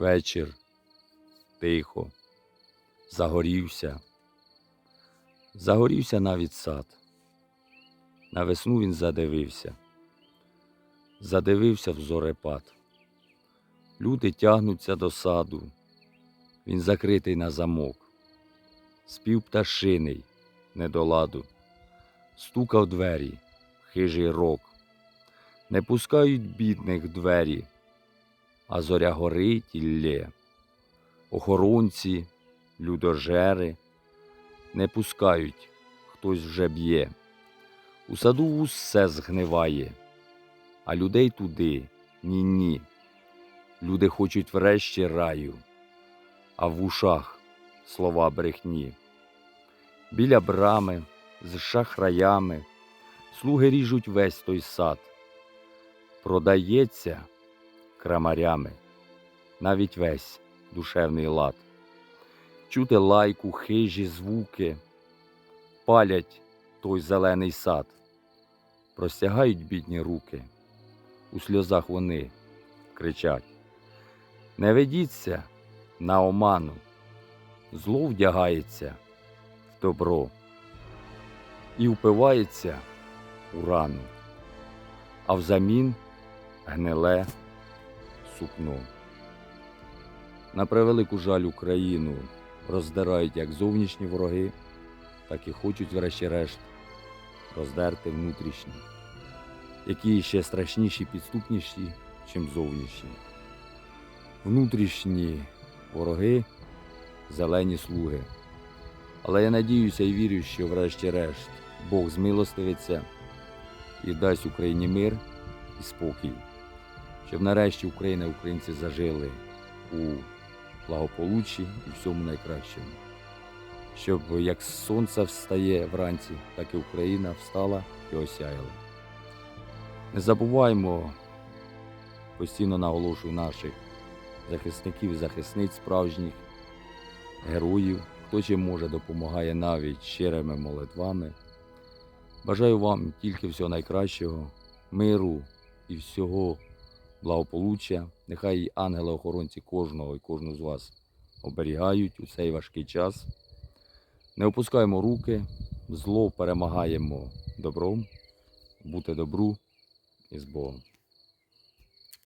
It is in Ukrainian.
Вечір. Тихо. Загорівся. Загорівся навіть сад. На весну він задивився. Задивився в зорепад. Люди тягнуться до саду. Він закритий на замок. Спів пташиний, недоладу. Стукав двері, хижий рок. Не пускають бідних двері, а зоря горить і лє. Охоронці, людожери не пускають, хтось вже б'є. У саду усе згниває, а людей туди ні-ні. Люди хочуть врешті раю, а в ушах слова брехні. Біля брами з шахраями слуги ріжуть весь той сад. Продається крамарями. Навіть весь душевний лад. Чути лайку, хижі звуки, палять той зелений сад, простягають бідні руки, у сльозах вони кричать. Не ведіться на оману, зло вдягається в добро і впивається у рану, а взамін гниле сукно. На превелику жаль Україну роздирають як зовнішні вороги, так і хочуть, врешті-решт, роздерти внутрішні, які ще страшніші, підступніші, чим зовнішні. Внутрішні вороги зелені слуги. Але я надіюся і вірю, що врешті-решт Бог змилостивиться і дасть Україні мир і спокій, щоб нарешті Україна і українці зажили у благополуччі і всьому найкращому. Щоб як сонце встає вранці, так і Україна встала і осяяла. Не забуваймо, постійно наголошую наших захисників і захисниць справжніх, героїв, хто чим може допомагає навіть щирими молитвами. Бажаю вам тільки всього найкращого, миру і всього благополуччя. Нехай ангели-охоронці кожного і кожну з вас оберігають у цей важкий час. Не опускаємо руки, зло перемагаємо добром, бути добру і з Богом.